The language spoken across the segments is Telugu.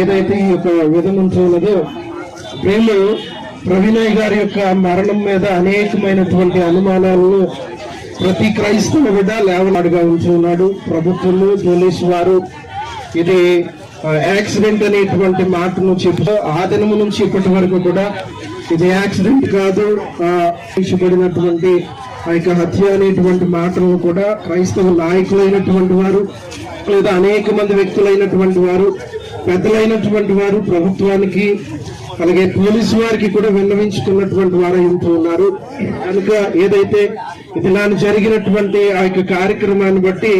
ఏదైతే ఈ యొక్క విధం ఉన్నదో ప్రేమ ప్రవీణయ్ గారి యొక్క మరణం మీద అనేకమైనటువంటి అనుమానాలను ప్రతి క్రైస్తవ మీద లేవనాడుగా ఉంచున్నాడు. ప్రభుత్వము పోలీసు వారు ఇది యాక్సిడెంట్ అనేటువంటి మాటను చెప్తూ ఆ దినము నుంచి ఇప్పటి వరకు కూడా ఇది యాక్సిడెంట్ కాదు. పడినటువంటి ఆ యొక్క హత్య అనేటువంటి మాటలను కూడా క్రైస్తవ నాయకులైనటువంటి వారు లేదా అనేక మంది వ్యక్తులైనటువంటి వారు పెద్దలైనటువంటి వారు ప్రభుత్వానికి అలాగే పోలీసు వారికి కూడా విన్నవించుకున్నటువంటి వారు ఉంటూ ఉన్నారు. కనుక ఏదైతే ఇది నాను జరిగినటువంటి ఆ యొక్క కార్యక్రమాన్ని బట్టి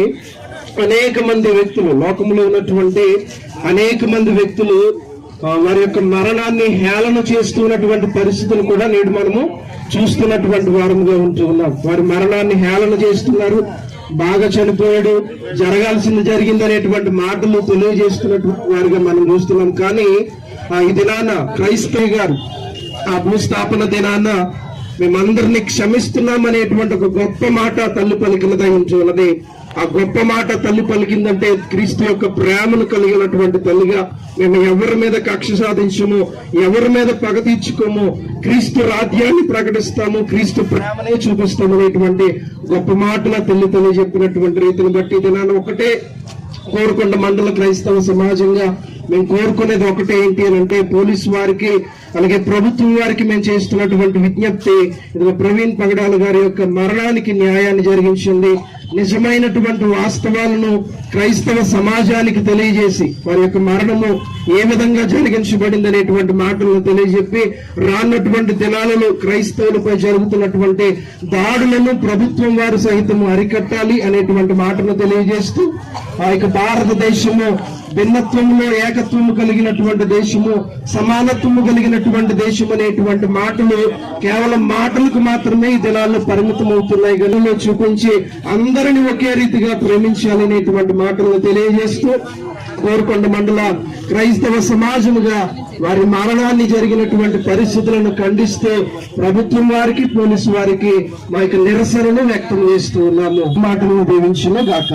అనేక మంది వ్యక్తులు లోకంలో ఉన్నటువంటి అనేక మంది వ్యక్తులు వారి యొక్క మరణాన్ని హేళన చేస్తున్నటువంటి పరిస్థితులు కూడా నేడు మనము చూస్తున్నటువంటి వారముగా ఉంటూ ఉన్నాం. వారి మరణాన్ని హేళన చేస్తున్నారు. బాగా చనిపోయాడు. జరగాల్సింది జరిగింది అనేటువంటి మాటలు తెలియజేస్తున్నటువంటి వారిగా మనం చూస్తున్నాం. కానీ ఆ, ఈ దినాన క్రైస్తవ గారు ఆ భూస్థాపన దినాన మేమందరినీ క్షమిస్తున్నాం అనేటువంటి ఒక గొప్ప మాట తల్లి పలికినదై ఉంచి ఆ గొప్ప మాట తల్లి పలికిందంటే క్రీస్తు యొక్క ప్రేమను కలిగినటువంటి తల్లిగా మేము ఎవరి మీద కక్ష సాధించము ఎవరి మీద పగ తీర్చుకోము క్రీస్తు రాజ్యాన్ని ప్రకటిస్తాము క్రీస్తు ప్రేమనే చూపిస్తాము అనేటువంటి గొప్ప మాటల తల్లి తల్లి చెప్పినటువంటి రీతిని బట్టి దినాన్ని ఒకటే కోరుకొండ మండల క్రైస్తవ సమాజంగా మేము కోరుకునేది ఒకటే ఏంటి అని అంటే పోలీసు వారికి అలాగే ప్రభుత్వం వారికి మేము చేస్తున్నటువంటి విజ్ఞప్తి ఇదిగో ప్రవీణ్ పగడాల గారి యొక్క మరణానికి న్యాయాన్ని జరిగించింది. నిజమైనటువంటి వాస్తవాలను క్రైస్తవ సమాజానికి తెలియజేసి వారి యొక్క మరణము ఏ విధంగా జరిగించబడింది అనేటువంటి మాటలను తెలియజెప్పి రానటువంటి దినాలలో క్రైస్తవులపై జరుగుతున్నటువంటి దాడులను ప్రభుత్వం వారు సహితము అరికట్టాలి అనేటువంటి మాటను తెలియజేస్తూ ఆ యొక్క భారతదేశము భిన్నత్వంలో ఏకత్వము కలిగినటువంటి దేశము సమానత్వము కలిగినటువంటి దేశం అనేటువంటి మాటలు కేవలం మాటలకు మాత్రమే ఈ దినాల్లో పరిమితం అవుతున్నాయి గనులు చూపించి అందరిని ఒకే రీతిగా ప్రేమించాలనేటువంటి మాటలను తెలియజేస్తూ కోరుకొండ మండల క్రైస్తవ సమాజముగా వారి మరణాన్ని జరిగినటువంటి పరిస్థితులను ఖండిస్తూ ప్రభుత్వం వారికి పోలీసు వారికి మా యొక్క నిరసనను వ్యక్తం చేస్తూ ఉన్నాము. మాటలను దీవించిన గాక.